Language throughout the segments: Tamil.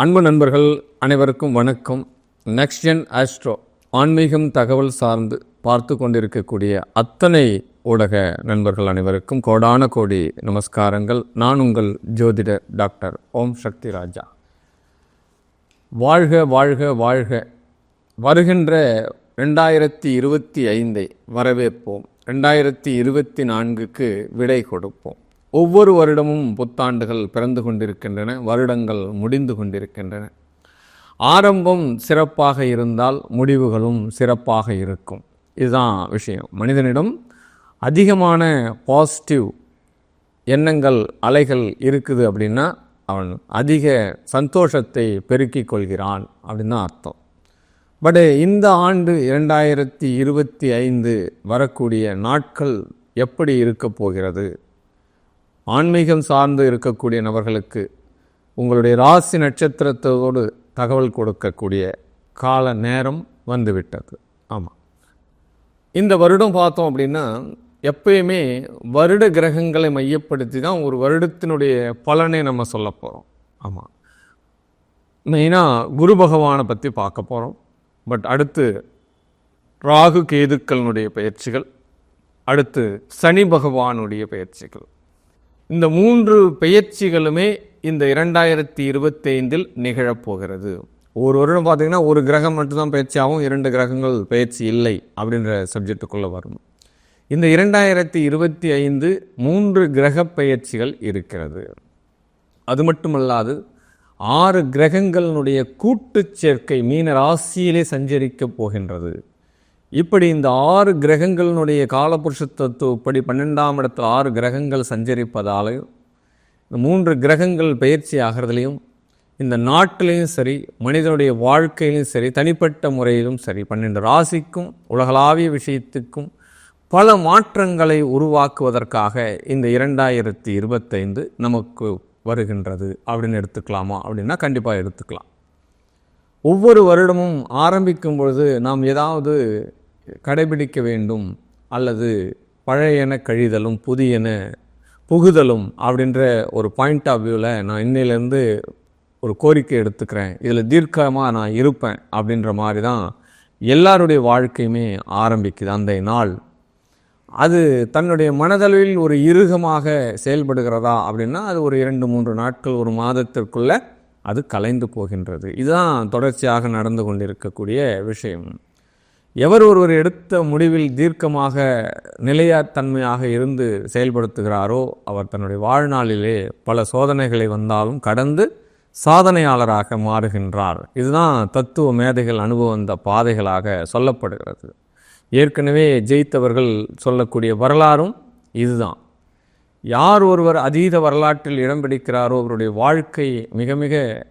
அன்பு நண்பர்கள் அனைவருக்கும் வணக்கம். நெக்ஸ்ட் ஜென் ஆஸ்ட்ரோ ஆன்மீகம் தகவல் சார்ந்து பார்த்து கொண்டிருக்கக்கூடிய அத்தனை ஊடக நண்பர்கள் அனைவருக்கும் கோடான கோடி நமஸ்காரங்கள். நான் உங்கள் ஜோதிடர் டாக்டர் ஓம் சக்தி ராஜா. வாழ்க வாழ்க வாழ்க. வருகின்ற ரெண்டாயிரத்தி இருபத்தி ஐந்தை வரவேற்போம். ரெண்டாயிரத்தி இருபத்தி நான்குக்கு விடை கொடுப்போம். ஒவ்வொரு வருடமும் புத்தாண்டுகள் பிறந்து கொண்டிருக்கின்றன வருடங்கள் முடிந்து கொண்டிருக்கின்றன. ஆரம்பம் சிறப்பாக இருந்தால் முடிவுகளும் சிறப்பாக இருக்கும். இதுதான் விஷயம். மனிதனிடம் அதிகமான பாசிட்டிவ் எண்ணங்கள் அலைகள் இருக்குது அப்படின்னா அவன் அதிக சந்தோஷத்தை பெருக்கிக் கொள்கிறான் அப்படின்னு தான் அர்த்தம். பட் இந்த ஆண்டு இரண்டாயிரத்தி இருபத்தி ஐந்து வரக்கூடிய நாட்கள் எப்படி இருக்கப் போகிறது? ஆன்மீகம் சார்ந்து இருக்கக்கூடிய நபர்களுக்கு உங்களுடைய ராசி நட்சத்திரத்தோடு தகவல் கொடுக்கக்கூடிய கால நேரம் வந்துவிட்டது. ஆமாம் இந்த வருடம் பார்த்தோம் அப்படின்னா எப்பயுமே வருட கிரகங்களை மையப்படுத்தி தான் ஒரு வருடத்தினுடைய பலனை நம்ம சொல்ல போகிறோம் ஆமாம் மெயினாக குரு பகவானை பற்றி பார்க்க போகிறோம் பட் அடுத்து ராகு கேதுக்களினுடைய பயிற்சிகள் அடுத்து சனி பகவானுடைய பயிற்சிகள். இந்த மூன்று பெயர்ச்சிகளுமே இந்த இரண்டாயிரத்தி இருபத்தைந்தில் நிகழப்போகிறது. ஒரு வருடம் பார்த்தீங்கன்னா ஒரு கிரகம் மட்டும்தான் பயிற்சியாகவும் இரண்டு கிரகங்கள் பயிற்சி இல்லை அப்படின்ற சப்ஜெக்டுக்குள்ளே வரும் இந்த இரண்டாயிரத்தி இருபத்தி ஐந்து மூன்று கிரக பயிற்சிகள் இருக்கிறது. அது மட்டுமல்லாது ஆறு கிரகங்களினுடைய கூட்டுச் சேர்க்கை மீன ராசியிலே சஞ்சரிக்கப் போகின்றது. இப்படி இந்த ஆறு கிரகங்களினுடைய காலபுருஷ தத்துவப்படி பன்னெண்டாம் இடத்து ஆறு கிரகங்கள் சஞ்சரிப்பதாலையும் இந்த மூன்று கிரகங்கள் பயிற்சி ஆகிறதுலையும் இந்த நாட்டிலையும் சரி மனிதனுடைய வாழ்க்கையிலும் சரி தனிப்பட்ட முறையிலும் சரி பன்னெண்டு ராசிக்கும் உலகளாவிய விஷயத்துக்கும் பல மாற்றங்களை உருவாக்குவதற்காக இந்த இரண்டாயிரத்தி இருபத்தைந்து நமக்கு வருகின்றது அப்படின்னு எடுத்துக்கலாமா? அப்படின்னா கண்டிப்பாக எடுத்துக்கலாம். ஒவ்வொரு வருடமும் ஆரம்பிக்கும் பொழுது நாம் ஏதாவது கடைபிடிக்க வேண்டும் அல்லது பழையன கழிதலும் புதியன புகுதலும் அப்படின்ற ஒரு பாயிண்ட் ஆஃப் வியூவில் நான் இன்னையிலேருந்து ஒரு கோரிக்கை எடுத்துக்கிறேன். இதில் தீர்க்கமாக நான் இருப்பேன் அப்படின்ற மாதிரி தான் எல்லாருடைய வாழ்க்கையுமே ஆரம்பிக்குது அந்த நாள். அது தன்னுடைய மனதளவில் ஒரு இறுகமாக செயல்படுகிறதா அப்படின்னா அது ஒரு இரண்டு மூன்று நாட்கள் ஒரு மாதத்திற்குள்ளே அது கலைந்து போகின்றது. இதுதான் தொடர்ச்சியாக நடந்து கொண்டிருக்கக்கூடிய விஷயம். எவர் ஒருவர் எடுத்த முடிவில் தீர்க்கமாக நிலையாத்தன்மையாக இருந்து செயல்படுத்துகிறாரோ அவர் தன்னுடைய வாழ்நாளிலே பல சோதனைகளை வந்தாலும் கடந்து சாதனையாளராக மாறுகின்றார். இதுதான் தத்துவ மேதைகள் அனுபவம் பாதைகளாக சொல்லப்படுகிறது. ஏற்கனவே ஜெயித்தவர்கள் சொல்லக்கூடிய வரலாறும் இதுதான். யார் ஒருவர் அதீத வரலாற்றில் இடம் பிடிக்கிறாரோ அவருடைய வாழ்க்கை மிக மிக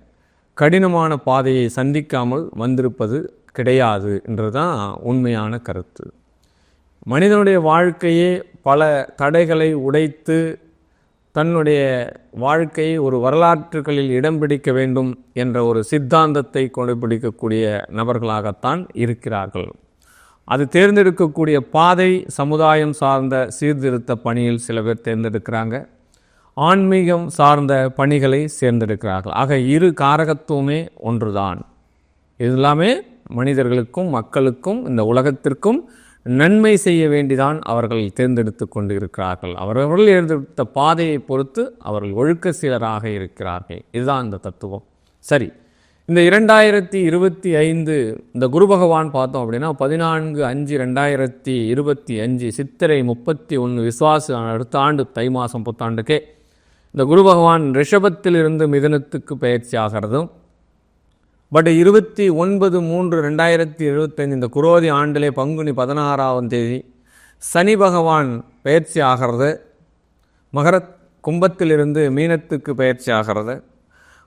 கடினமான பாதையை சந்திக்காமல் வந்திருப்பது கிடையாது என்றுதான் உண்மையான கருத்து. மனிதனுடைய வாழ்க்கையே பல தடைகளை உடைத்து தன்னுடைய வாழ்க்கையை ஒரு வரலாற்றுகளில் இடம் பிடிக்க வேண்டும் என்ற ஒரு சித்தாந்தத்தை கொண்டுபிடிக்கக்கூடிய நபர்களாகத்தான் இருக்கிறார்கள். அது தேர்ந்தெடுக்கக்கூடிய பாதை சமுதாயம் சார்ந்த சீர்திருத்த பணியில் சில பேர் தேர்ந்தெடுக்கிறாங்க. ஆன்மீகம் சார்ந்த பணிகளை சேர்ந்தெடுக்கிறார்கள். ஆக இரு காரகத்துவமே ஒன்றுதான். இது எல்லாமே மனிதர்களுக்கும் மக்களுக்கும் இந்த உலகத்திற்கும் நன்மை செய்ய வேண்டிதான் அவர்கள் தேர்ந்தெடுத்து கொண்டு இருக்கிறார்கள் அவர்கள் தேர்ந்தெடுத்த பாதையை பொறுத்து அவர்கள் ஒழுக்க சீலராக இருக்கிறார்கள். இதுதான் இந்த தத்துவம். சரி இந்த இரண்டாயிரத்தி இருபத்தி ஐந்து இந்த குரு பகவான் பார்த்தோம் அப்படின்னா பதினான்கு அஞ்சு ரெண்டாயிரத்தி இருபத்தி அஞ்சு சித்திரை முப்பத்தி ஒன்று விசுவாச அடுத்த ஆண்டு தை மாதம் புத்தாண்டுக்கே இந்த குரு பகவான் ரிஷபத்திலிருந்து மிதனத்துக்கு பயிற்சி ஆகிறதும் பட் இருபத்தி ஒன்பது மூன்று ரெண்டாயிரத்தி இருபத்தைந்து இந்த குரோதி ஆண்டிலே பங்குனி பதினாறாம் தேதி சனி பகவான் பயிற்சி ஆகிறது. மகர கும்பத்திலிருந்து மீனத்துக்கு பயிற்சி ஆகிறது.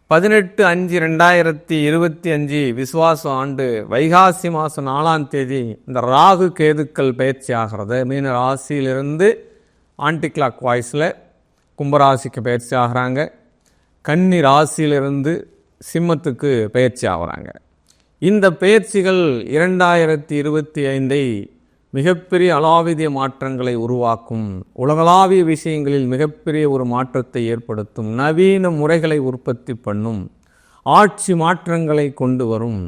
பதினெட்டு அஞ்சு ரெண்டாயிரத்தி இருபத்தி அஞ்சு விசுவாச ஆண்டு வைகாசி மாதம் நாலாம் தேதி இந்த ராகு கேதுக்கள் பயிற்சி ஆகிறது. மீன ராசியிலிருந்து ஆன்டி கிளாக் வாய்ஸில் கும்பராசிக்கு பயிற்சி ஆகிறாங்க. கன்னி ராசியிலிருந்து சிம்மத்துக்கு பயிற்சி ஆகிறாங்க. இந்த பயிற்சிகள் இரண்டாயிரத்தி இருபத்தி ஐந்தை மிகப்பெரிய அலாவிதிய மாற்றங்களை உருவாக்கும் உலகளாவிய விஷயங்களில் மிகப்பெரிய ஒரு மாற்றத்தை ஏற்படுத்தும் நவீன முறைகளை உற்பத்தி பண்ணும் ஆட்சி மாற்றங்களை கொண்டு வரும்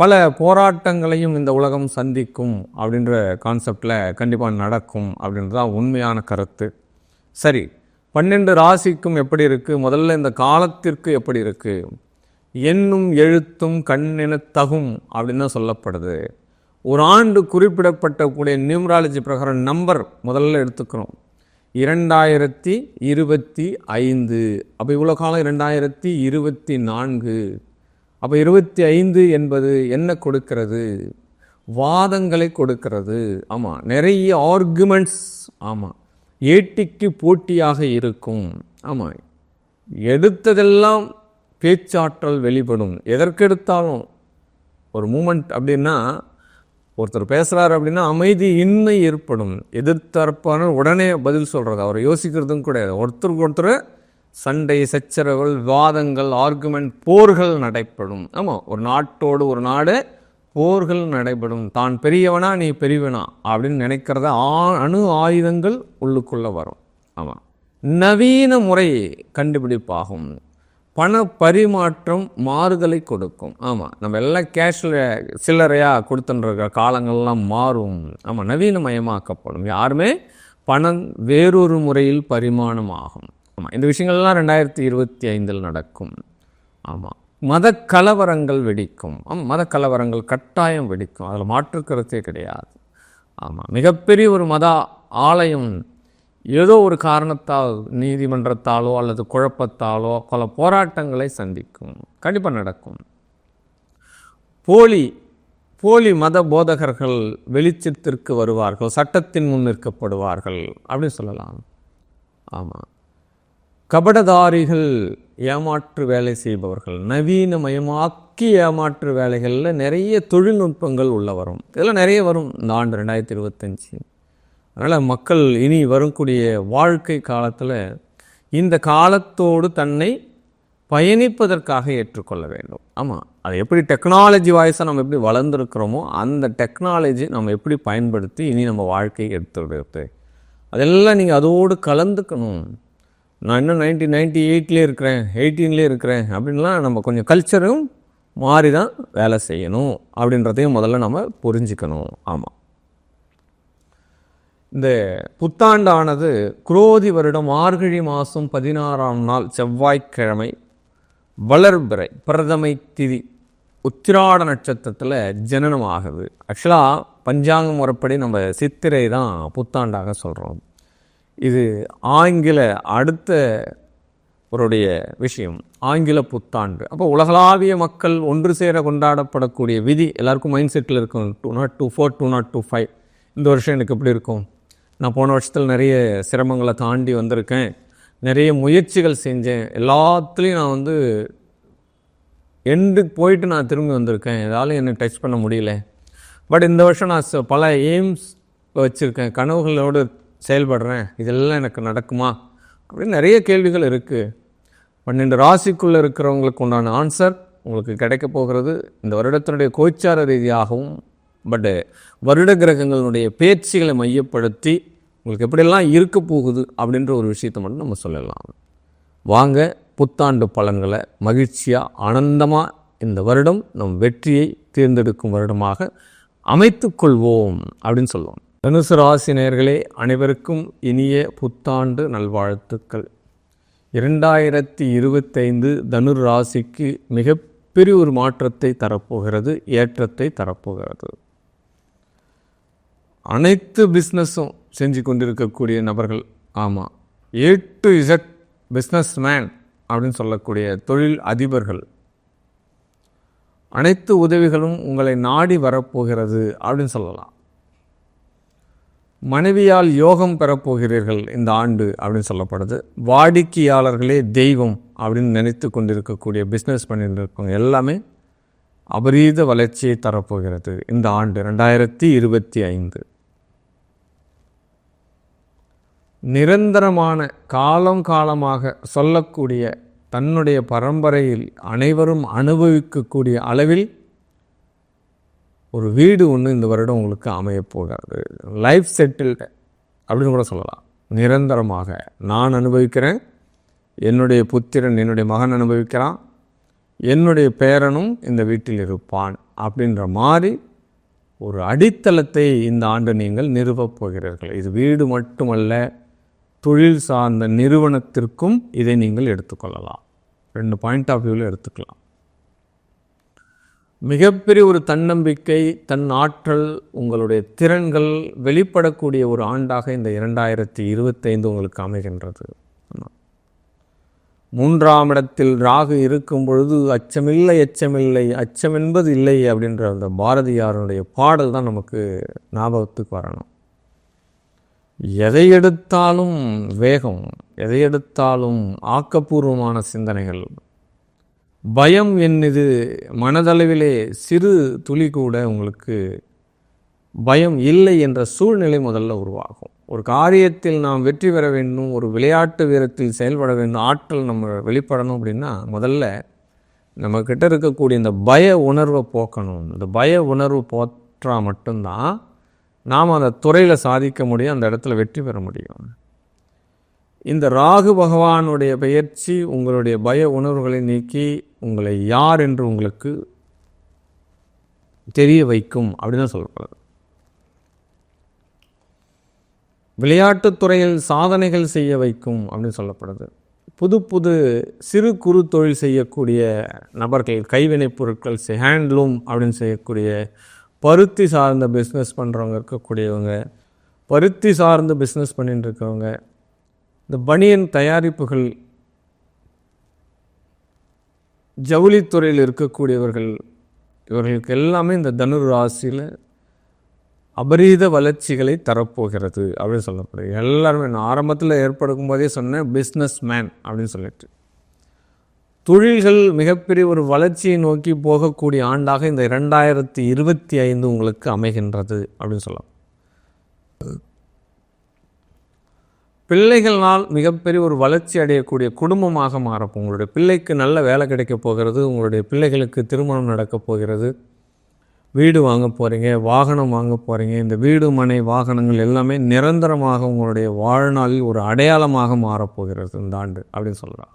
பல போராட்டங்களையும் இந்த உலகம் சந்திக்கும் அப்படின்ற கான்செப்டில் கண்டிப்பாக நடக்கும் அப்படின்றது தான் உண்மையான கருத்து. சரி பன்னெண்டு ராசிக்கும் எப்படி இருக்குது முதல்ல இந்த காலத்திற்கு எப்படி இருக்குது எண்ணும் எழுத்தும் கண்ணென தகும் அப்படின்னு தான் சொல்லப்படுது. ஒரு ஆண்டு குறிப்பிடப்பட்ட கூடிய நியூமராலஜி பிரகாரம் நம்பர் முதல்ல எடுத்துக்கிறோம். இரண்டாயிரத்தி இருபத்தி ஐந்து. அப்போ இவ்வளோ காலம் இரண்டாயிரத்தி இருபத்தி நான்கு. அப்போ இருபத்தி ஐந்து என்பது என்ன கொடுக்கிறது? வாதங்களை கொடுக்கிறது. ஆமாம் நிறைய ஆர்குமெண்ட்ஸ் ஆமாம் ஏட்டிக்கு போட்டியாக இருக்கும். ஆமாம். எடுத்ததெல்லாம் பேச்சாற்றல் வெளிப்படும். எதற்கெடுத்தாலும் ஒரு மூமெண்ட் அப்படின்னா ஒருத்தர் பேசுகிறார் அப்படின்னா அமைதி இன்மை ஏற்படும். எதிர்த்தரப்பான உடனே பதில் சொல்கிறது அவர் யோசிக்கிறதும் கிடையாது. ஒருத்தருக்கு ஒருத்தர் சண்டை சச்சரவுகள் விவாதங்கள் ஆர்குமெண்ட் போர்கள் நடைபெறும். ஆமாம். ஒரு நாட்டோடு ஒரு நாடு போர்கள் நடைபெறும். தான் பெரியவனா நீ பெரியவனா அப்படின்னு நினைக்கிறத ஆ அணு ஆயுதங்கள் உள்ளுக்குள்ளே வரும். ஆமாம் நவீன முறை கண்டுபிடிப்பாகும். பண பரிமாற்றம் மாறுதலை கொடுக்கும். ஆமாம் நம்ம எல்லாம் கேஷில் சில்லறையாக கொடுத்துன்ற காலங்கள்லாம் மாறும். ஆமாம் நவீனமயமாக்கப்படும். யாருமே பணம் வேறொரு முறையில் பரிமாணம் ஆகும் ஆமாம் இந்த விஷயங்கள்லாம் ரெண்டாயிரத்தி இருபத்தி ஐந்தில் நடக்கும். ஆமாம் மதக்கலவரங்கள் வெடிக்கும். மதக்கலவரங்கள் மத கலவரங்கள் கட்டாயம் வெடிக்கும். அதில் மாற்று கருத்தே கிடையாது. ஆமாம் மிகப்பெரிய ஒரு மத ஆலயம் ஏதோ ஒரு காரணத்தால் நீதிமன்றத்தாலோ அல்லது குழப்பத்தாலோ பல போராட்டங்களை சந்திக்கும். கண்டிப்பாக நடக்கும். போலி போலி மத போதகர்கள் வெளிச்சத்திற்கு வருவார்கள் சட்டத்தின் முன் நிற்கப்படுவார்கள் அப்படின்னு சொல்லலாம். ஆமாம் கபடதாரிகள் ஏமாற்று வேலை செய்பவர்கள் நவீனமயமாக்கி ஏமாற்று வேலைகளில் நிறைய தொழில்நுட்பங்கள் உள்ள வரும். இதெல்லாம் நிறைய வரும் இந்த ஆண்டு ரெண்டாயிரத்தி இருபத்தஞ்சி. அதனால் மக்கள் இனி வரக்கூடிய வாழ்க்கை காலத்தில் இந்த காலத்தோடு தன்னை பயணிப்பதற்காக ஏற்றுக்கொள்ள வேண்டும். ஆமாம் அது எப்படி டெக்னாலஜி வாய்ஸாக நம்ம எப்படி வளர்ந்துருக்கிறோமோ அந்த டெக்னாலஜி நம்ம எப்படி பயன்படுத்தி இனி நம்ம வாழ்க்கையை எடுத்துடுறது அதெல்லாம் நீங்கள் அதோடு கலந்துக்கணும். நான் இன்னும் நைன்டீன் நைன்டி எயிட்லேயே இருக்கிறேன் எயிட்டீன்லேயே இருக்கிறேன் அப்படின்லாம் நம்ம கொஞ்சம் கல்ச்சரும் மாறி தான் வேலை செய்யணும் அப்படின்றதையும் முதல்ல நம்ம புரிஞ்சுக்கணும். ஆமாம் இந்த புத்தாண்டானது குரோதி வருடம் மார்கழி மாதம் பதினாறாம் நாள் செவ்வாய்க்கிழமை வளர்பிறை பிரதமை திதி உத்திராட நட்சத்திரத்தில் ஜனனம் ஆகுது ஆக்சுவலாக பஞ்சாங்க முறைப்படி நம்ம சித்திரை தான் புத்தாண்டாக சொல்கிறோம் இது ஆங்கில அடுத்த அவருடைய விஷயம். ஆங்கில புத்தாண்டு. அப்போ உலகளாவிய மக்கள் ஒன்று சேர கொண்டாடப்படக்கூடிய விதி எல்லாருக்கும் மைண்ட் செட்டில் இருக்கும். Two nought two four two nought two five இந்த வருஷம் எனக்கு எப்படி இருக்கும்? நான் போன வருஷத்தில் நிறைய சிரமங்களை தாண்டி வந்திருக்கேன். நிறைய முயற்சிகள் செஞ்சேன். எல்லாத்துலேயும் நான் வந்து எண்டுக்கு போயிட்டு நான் திரும்பி வந்திருக்கேன். எதாலும் என்னை டச் பண்ண முடியல. பட் இந்த வருஷம் நான் ச- பல எய்ம்ஸ் வச்சுருக்கேன். கனவுகளோடு செயல்படுறேன் இதெல்லாம் எனக்கு நடக்குமா? அப்படின்னு நிறைய கேள்விகள் இருக்குது பன்னெண்டு ராசிக்குள்ளே இருக்கிறவங்களுக்கு உண்டான ஆன்சர் உங்களுக்கு கிடைக்க போகிறது. இந்த வருடத்தினுடைய கோச்சார ரீதியாகவும் பட் வருட கிரகங்களுடைய பேச்சுகளை மையப்படுத்தி உங்களுக்கு எப்படியெல்லாம் இருக்க போகுது அப்படின்ற ஒரு விஷயத்தை மட்டும் நம்ம சொல்லலாம். வாங்க புத்தாண்டு பலன்களை மகிழ்ச்சியாக ஆனந்தமாக இந்த வருடம் நம் வெற்றியை தேர்ந்தெடுக்கும் வருடமாக அமைத்துக்கொள்வோம் அப்படின்னு சொல்லுவோம். தனுசு ராசி நேயர்களே அனைவருக்கும் இனிய புத்தாண்டு நல்வாழ்த்துக்கள். இரண்டாயிரத்தி இருபத்தைந்து தனுர் ராசிக்கு மிகப்பெரிய ஒரு மாற்றத்தை தரப்போகிறது ஏற்றத்தை தரப்போகிறது. அனைத்து பிஸ்னஸும் செஞ்சு கொண்டிருக்கக்கூடிய நபர்கள் ஆமாம் A to Z businessman அப்படின்னு சொல்லக்கூடிய தொழில் அதிபர்கள். அனைத்து உதவிகளும் உங்களை நாடி வரப்போகிறது அப்படின்னு சொல்லலாம். மனைவியால் யோகம் பெறப்போகிறீர்கள் இந்த ஆண்டு அப்படின்னு சொல்லப்படுது. வாடிக்கையாளர்களே தெய்வம் அப்படின்னு நினைத்து கொண்டிருக்கக்கூடிய பிஸ்னஸ் பண்ணிட்டு இருக்கவங்க எல்லாமே அபரீத வளர்ச்சியை தரப்போகிறது இந்த ஆண்டு ரெண்டாயிரத்தி இருபத்தி ஐந்து. நிரந்தரமான காலம் காலமாக சொல்லக்கூடிய தன்னுடைய பரம்பரையில் அனைவரும் அனுபவிக்கக்கூடிய அளவில் ஒரு வீடு ஒன்று இந்த வருடம் உங்களுக்கு அமையப்போகாது லைஃப் செட்டில்டு அப்படின்னு கூட சொல்லலாம். நிரந்தரமாக நான் அனுபவிக்கிறேன். என்னுடைய புத்திரன் என்னுடைய மகன் அனுபவிக்கிறான். என்னுடைய பேரனும் இந்த வீட்டில் இருப்பான் அப்படின்ற மாதிரி ஒரு அடித்தளத்தை இந்த ஆண்டு நீங்கள் நிறுவப் போகிறீர்கள். இது வீடு மட்டுமல்ல தொழில் சார்ந்த நிறுவனத்திற்கும் இதை நீங்கள் எடுத்துக்கொள்ளலாம் ரெண்டு பாயிண்ட் ஆஃப் வியூவில் எடுத்துக்கலாம். மிகப்பெரிய ஒரு தன்னம்பிக்கை தன் ஆற்றல் உங்களுடைய திறன்கள் வெளிப்படக்கூடிய ஒரு ஆண்டாக இந்த இரண்டாயிரத்தி இருபத்தைந்து உங்களுக்கு அமைகின்றது. மூன்றாம் இடத்தில் ராகு இருக்கும் பொழுது அச்சமில்லை அச்சமில்லை அச்சம் என்பது இல்லை அப்படின்ற அந்த பாரதியாரனுடைய பாடல் தான் நமக்கு ஞாபகத்துக்கு வரணும். எதை எடுத்தாலும் வேகம் எதை எடுத்தாலும் ஆக்கப்பூர்வமான சிந்தனைகள் பயம் என்னது? மனதளவிலே சிறு துளி கூட உங்களுக்கு பயம் இல்லை என்ற சூழ்நிலை முதல்ல உருவாகும். ஒரு காரியத்தில் நாம் வெற்றி பெற வேண்டும் ஒரு விளையாட்டு வீரத்தில் செயல்பட வேண்டும் ஆற்றல் நம்ம வெளிப்படணும் அப்படின்னா முதல்ல நம்மக்கிட்ட இருக்கக்கூடிய இந்த பய உணர்வை போக்கணும். இந்த பய உணர்வு போற்றா மட்டும்தான் நாம் அந்த துறையில் சாதிக்க முடியும் அந்த இடத்துல வெற்றி பெற முடியும். இந்த ராகு பகவானுடைய பயிற்சி உங்களுடைய பய உணர்வுகளை நீக்கி உங்களை யார் என்று உங்களுக்கு தெரிய வைக்கும் அப்படின்னு தான் சொல்லப்படுது விளையாட்டுத்துறையில் சாதனைகள் செய்ய வைக்கும் அப்படின்னு சொல்லப்படுது. புது புது சிறு குறு தொழில் செய்யக்கூடிய நபர்கள் கைவினைப் பொருட்கள் ஹேண்ட்லூம் அப்படின்னு செய்யக்கூடிய பருத்தி சார்ந்த பிஸ்னஸ் பண்ணுறவங்க இருக்கக்கூடியவங்க பருத்தி சார்ந்து பிஸ்னஸ் பண்ணிட்டு இருக்கவங்க இந்த பனியன் தயாரிப்புகள் ஜவுளித்துறையில் இருக்கக்கூடியவர்கள் இவர்களுக்கு எல்லாமே இந்த தனுர் ராசியில் அபரீத வளர்ச்சிகளை தரப்போகிறது அப்படின்னு சொல்லப்படுது. எல்லாருமே நான் ஆரம்பத்தில் ஏற்படுக்கும் போதே சொன்னேன் பிஸ்னஸ் மேன் அப்படின்னு சொல்லிட்டு. தொழில்கள் மிகப்பெரிய ஒரு வளர்ச்சியை நோக்கி போகக்கூடிய ஆண்டாக இந்த இரண்டாயிரத்தி இருபத்தி ஐந்து உங்களுக்கு அமைகின்றது அப்படின்னு சொல்லலாம். பிள்ளைகள்னால் மிகப்பெரிய ஒரு வளர்ச்சி அடையக்கூடிய குடும்பமாக மாறப்போ உங்களுடைய பிள்ளைக்கு நல்ல வேலை கிடைக்க போகிறது உங்களுடைய பிள்ளைகளுக்கு திருமணம் நடக்கப் போகிறது. வீடு வாங்க போகிறீங்க வாகனம் வாங்க போகிறீங்க இந்த வீடு மனை வாகனங்கள் எல்லாமே நிரந்தரமாக உங்களுடைய வாழ்நாளில் ஒரு அடையாளமாக மாறப்போகிறது இந்த ஆண்டு அப்படின்னு சொல்கிறான்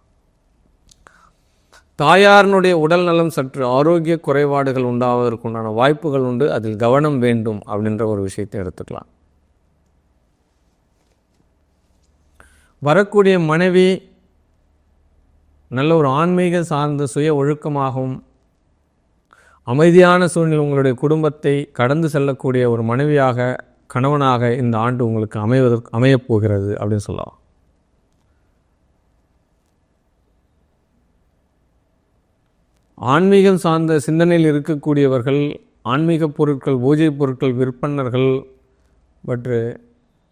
தாயாரினுடைய உடல் நலம் சற்று ஆரோக்கிய குறைபாடுகள் உண்டாவதற்குண்டான வாய்ப்புகள் உண்டு. அதில் கவனம் வேண்டும் அப்படின்ற ஒரு விஷயத்தை எடுத்துக்கலாம். வரக்கூடிய மனைவி நல்ல ஒரு ஆன்மீக சார்ந்த சுய ஒழுக்கமாகவும் அமைதியான சூழ்நிலை உங்களுடைய குடும்பத்தை கடந்து செல்லக்கூடிய ஒரு மனைவியாக கணவனாக இந்த ஆண்டு உங்களுக்கு அமைவதற்கு அமையப் போகிறது அப்படின்னு சொல்லலாம். ஆன்மீகம் சார்ந்த சிந்தனையில் இருக்கக்கூடியவர்கள் ஆன்மீக பொருட்கள் பூஜை பொருட்கள் விற்பனர்கள் பற்று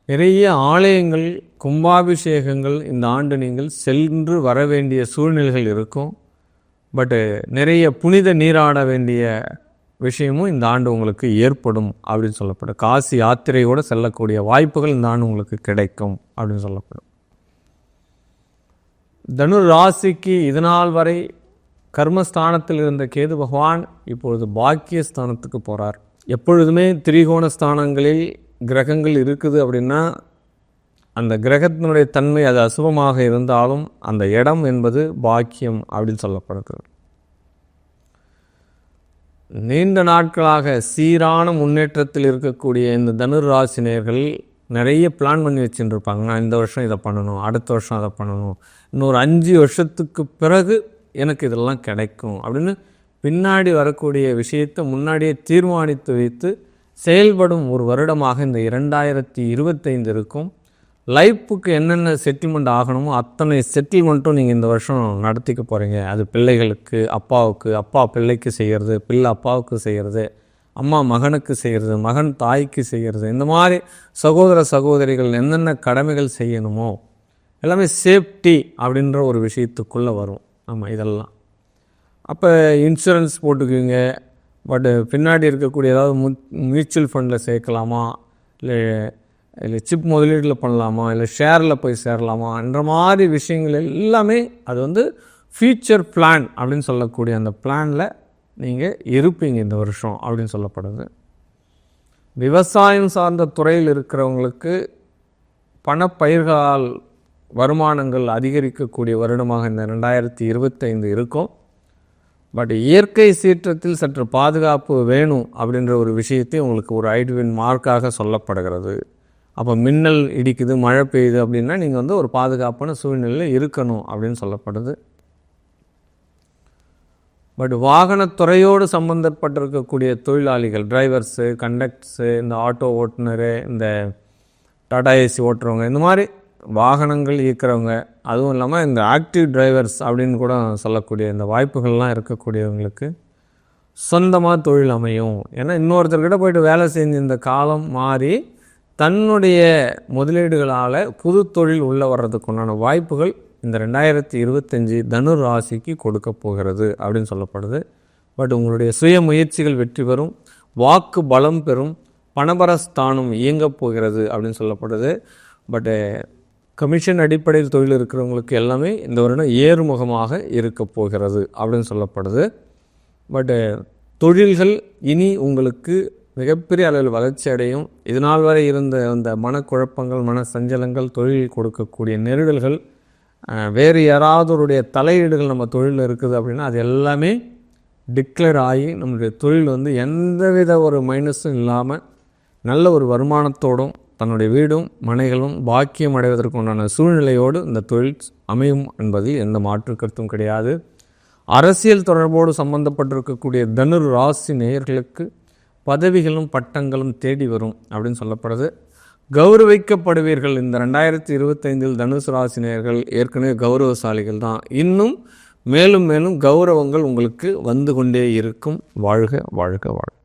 நிறைய ஆலயங்கள் கும்பாபிஷேகங்கள் இந்த ஆண்டு நீங்கள் சென்று வர வேண்டிய சூழ்நிலைகள் இருக்கும். பட்டு நிறைய புனித நீராட வேண்டிய விஷயமும் இந்த ஆண்டு உங்களுக்கு ஏற்படும் அப்படின்னு சொல்லப்படும். காசி யாத்திரையோடு செல்லக்கூடிய வாய்ப்புகள் இந்த ஆண்டு உங்களுக்கு கிடைக்கும் அப்படின்னு சொல்லப்படும். தனு ராசிக்கு இதனால் வரை கர்மஸ்தானத்தில் இருந்த கேது பகவான் இப்பொழுது பாக்கியஸ்தானத்துக்கு போகிறார் எப்பொழுதுமே திரிகோண ஸ்தானங்களில் கிரகங்கள் இருக்குது அப்படின்னா அந்த கிரகத்தினுடைய தன்மை அது அசுபமாக இருந்தாலும் அந்த இடம் என்பது பாக்கியம் அப்படின்னு சொல்லப்படுது நீண்ட நாட்களாக சீரான முன்னேற்றத்தில் இருக்கக்கூடிய இந்த தனுர் ராசினியர்கள் நிறைய பிளான் பண்ணி வச்சுருப்பாங்க நான் இந்த வருஷம் இதை பண்ணணும் அடுத்த வருஷம் அதை பண்ணணும் இன்னொரு அஞ்சு வருஷத்துக்கு பிறகு எனக்கு இதெல்லாம் கிடைக்கும் அப்படின்னு பின்னாடி வரக்கூடிய விஷயத்தை முன்னாடியே தீர்மானித்து வைத்து செயல்படும் ஒரு வருடமாக இந்த இரண்டாயிரத்தி இருபத்தைந்து இருக்கும். லைஃப்புக்கு என்னென்ன செட்டில்மெண்ட் ஆகணுமோ அத்தனை செட்டில்மெண்ட்டும் நீங்கள் இந்த வருஷம் நடத்திக்க போகிறீங்க அது பிள்ளைகளுக்கு அப்பாவுக்கு அப்பா பிள்ளைக்கு செய்கிறது பிள்ளை அப்பாவுக்கு செய்கிறது அம்மா மகனுக்கு செய்கிறது மகன் தாய்க்கு செய்கிறது இந்த மாதிரி சகோதர சகோதரிகள் என்னென்ன கடமைகள் செய்யணுமோ எல்லாமே சேஃப்டி அப்படின்ற ஒரு விஷயத்துக்குள்ளே வரும். ஆமாம் இதெல்லாம். அப்போ இன்சூரன்ஸ் போட்டுக்குவீங்க. பட்டு பின்னாடி இருக்கக்கூடிய ஏதாவது மு மியூச்சுவல் ஃபண்டில் சேர்க்கலாமா? இல்லை இல்லை சிப் முதலீட்டில் பண்ணலாமா? இல்லை ஷேரில் போய் சேரலாமான்ற மாதிரி விஷயங்கள் எல்லாமே அது வந்து ஃபியூச்சர் பிளான் அப்படின்னு சொல்லக்கூடிய அந்த பிளானில் நீங்கள் இருப்பீங்க இந்த வருஷம் அப்படின்னு சொல்லப்படுது. விவசாயம் சார்ந்த துறையில் இருக்கிறவங்களுக்கு பணப்பயிர்களால் வருமானங்கள் அதிகரிக்கக்கூடிய வருடமாக இந்த ரெண்டாயிரத்தி இருபத்தைந்து இருக்கும். பட் இயற்கை சீற்றத்தில் சற்று பாதுகாப்பு வேணும் அப்படின்ற ஒரு விஷயத்தை உங்களுக்கு ஒரு ஐடுவின் மார்க்காக சொல்லப்படுகிறது. அப்போ மின்னல் இடிக்குது மழை பெய்யுது அப்படின்னா நீங்கள் வந்து ஒரு பாதுகாப்பான சூழ்நிலையில் இருக்கணும் அப்படின்னு சொல்லப்படுது. பட் வாகனத்துறையோடு சம்மந்தப்பட்டிருக்கக்கூடிய தொழிலாளிகள் டிரைவர்ஸு கண்டக்டர்ஸு இந்த ஆட்டோ ஓட்டுநரு இந்த டாடா ஏசி ஓட்டுறவங்க இந்த மாதிரி வாகனங்கள் இயக்கிறவங்க அதுவும் இல்லாமல் இந்த ஆக்டிவ் டிரைவர்ஸ் அப்படின்னு கூட சொல்லக்கூடிய இந்த வாய்ப்புகள்லாம் இருக்கக்கூடியவங்களுக்கு சொந்தமாக தொழில் அமையும். ஏன்னா இன்னொருத்தர்கிட்ட போயிட்டு வேலை செஞ்சு இந்த காலம் மாறி தன்னுடைய முதலீடுகளால் புது தொழில் உள்ள வர்றதுக்கு உண்டான வாய்ப்புகள் இந்த ரெண்டாயிரத்தி இருபத்தஞ்சி தனுர் ராசிக்கு கொடுக்க போகிறது அப்படின்னு சொல்லப்படுது. பட் உங்களுடைய சுய முயற்சிகள் வெற்றி பெறும். வாக்கு பலம் பெறும். பணபரஸ்தானம் இயங்கப் போகிறது அப்படின்னு சொல்லப்படுது. பட்டு கமிஷன் அடிப்படையில் தொழில் இருக்கிறவங்களுக்கு எல்லாமே இந்த வருடம் ஏறுமுகமாக இருக்க போகிறது அப்படின்னு சொல்லப்படுது. பட்டு தொழில்கள் இனி உங்களுக்கு மிகப்பெரிய அளவில் வளர்ச்சி அடையும். இதனால் வரை இருந்த அந்த மனக்குழப்பங்கள் மன சஞ்சலங்கள் தொழில் கொடுக்கக்கூடிய நெருடல்கள் வேறு யாராவதுடைய தலையீடுகள் நம்ம தொழிலில் இருக்குது அப்படின்னா அது எல்லாமே டிக்ளேர் ஆகி நம்மளுடைய தொழில் வந்து எந்தவித ஒரு மைனஸும் இல்லாமல் நல்ல ஒரு வருமானத்தோடும் தன்னுடைய வீடும் மனைகளும் பாக்கியம் அடைவதற்குண்டான சூழ்நிலையோடு இந்த தொழில் அமையும் என்பதில் எந்த மாற்று கருத்தும் கிடையாது. அரசியல் தொடர்போடு சம்பந்தப்பட்டிருக்கக்கூடிய தனுர் ராசி நேயர்களுக்கு பதவிகளும் பட்டங்களும் தேடி வரும் அப்படின்னு சொல்லப்படுது. கௌரவிக்கப்படுவீர்கள் இந்த ரெண்டாயிரத்தி இருபத்தைந்தில் தனுசு ராசினியர்கள் ஏற்கனவே கௌரவசாலிகள் தான். இன்னும் மேலும் மேலும் கௌரவங்கள் உங்களுக்கு வந்து கொண்டே இருக்கும். வாழ்க வாழ்க வாழ்க.